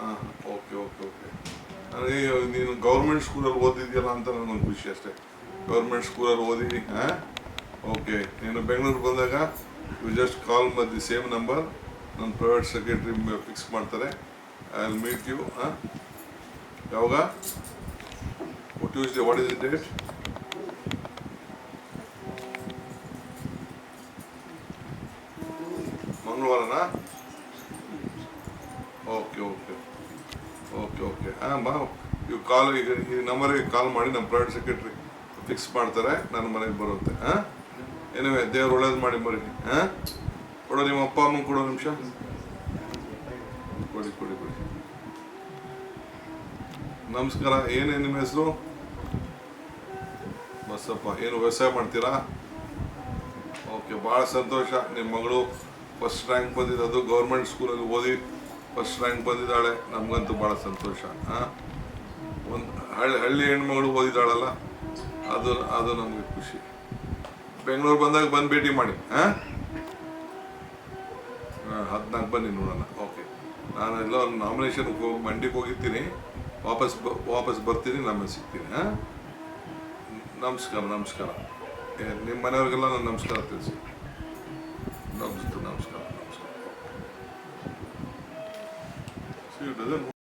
ಹಾಂ okay okay okay ನನಗೆ ನೀನು ಗೌರ್ಮೆಂಟ್ ಸ್ಕೂಲಲ್ಲಿ ಓದಿದ್ಯಲ್ಲ ಅಂತ ನನಗೆ ಖುಷಿ ಅಷ್ಟೇ. ಗೌರ್ಮೆಂಟ್ ಸ್ಕೂಲಲ್ಲಿ ಓದಿ ಹಾಂ? ಓಕೆ ನೀನು ಬೆಂಗಳೂರು ಬಂದಾಗ you just call the same number ನನ್ನ ಪ್ರೈವೇಟ್ ಸೆಕ್ರೆಟ್ರಿ ಫಿಕ್ಸ್ ಮಾಡ್ತಾರೆ. ಐ ವಿಲ್ ಮೀಟ್ ಯು ಹಾಂ? ಯಾವಾಗ? Tuesday what is the date ಮಂಗಳವಾರನಾ? Okay okay okay. ಬಾ ಇವು ಕಾಲ್ ಈಗ, ಈ ನಂಬರಿಗೆ ಕಾಲ್ ಮಾಡಿ ನಮ್ಮ ಪ್ರೈವೇಟ್ ಸೆಕ್ರೆಟ್ರಿ ಫಿಕ್ಸ್ ಮಾಡ್ತಾರೆ, ನನ್ನ ಮನೆಗೆ ಬರುತ್ತೆ ಹಾಂ ಏನಿವೆ ದೇವ್ರು ಒಳ್ಳೇದು ಮಾಡಿ ಮರಿ ಹಾಂ ಕೊಡೋ, ನಿಮ್ಮ ಅಪ್ಪ, ಅಮ್ಮ ಕೊಡೋ ನಿಮಿಷ. ಕೊಡಿ ಕೊಡಿ ಕೊಡಿ. ನಮಸ್ಕಾರ, ಏನೇ ನಿಮ್ಮ ಹೆಸರು? ಬಸಪ್ಪ, ಏನು ವ್ಯವಸಾಯ ಮಾಡ್ತೀರಾ? ಓಕೆ, ಭಾಳ ಸಂತೋಷ, ನಿಮ್ಮ ಮಗಳು ಫಸ್ಟ್ ರ್ಯಾಂಕ್ ಬಂದಿದ್ದು, ಅದು ಗೌರ್ಮೆಂಟ್ ಸ್ಕೂಲಲ್ಲಿ ಓದಿ ಫಸ್ಟ್ ರ್ಯಾಂಕ್ ಬಂದಿದ್ದಾಳೆ, ನಮಗಂತೂ ಭಾಳ ಸಂತೋಷ. ಹಾಂ ಒಂದು ಹಳ್ಳಿ ಹಳ್ಳಿ ಹೆಣ್ಮಗಳು ಓದಿದ್ದಾಳಲ್ಲ, ಅದು ಅದು ನಮಗೆ ಖುಷಿ. ಬೆಂಗಳೂರು ಬಂದಾಗ ಬಂದು ಭೇಟಿ ಮಾಡಿ ಹಾಂ, ಹದಿನಾಲ್ಕು ಬನ್ನಿ ನೋಡೋಣ. ಓಕೆ ನಾನು ಎಲ್ಲ ಒಂದು ನಾಮಿನೇಷನ್ಗೆ ಹೋಗಿ ಮಂಡಿಗೆ ಹೋಗಿರ್ತೀನಿ. ವಾಪಸ್ ಬ, ವಾಪಸ್ ಬರ್ತೀನಿ ನಮ್ಮನ್ನು ಸಿಗ್ತೀನಿ ಹಾಂ ನಮಸ್ಕಾರ ನಮಸ್ಕಾರ. ನಿಮ್ಮ ಮನೆಯವ್ರಿಗೆಲ್ಲ ನಾನು ನಮಸ್ಕಾರ ತಿಳಿಸಿ. dedim.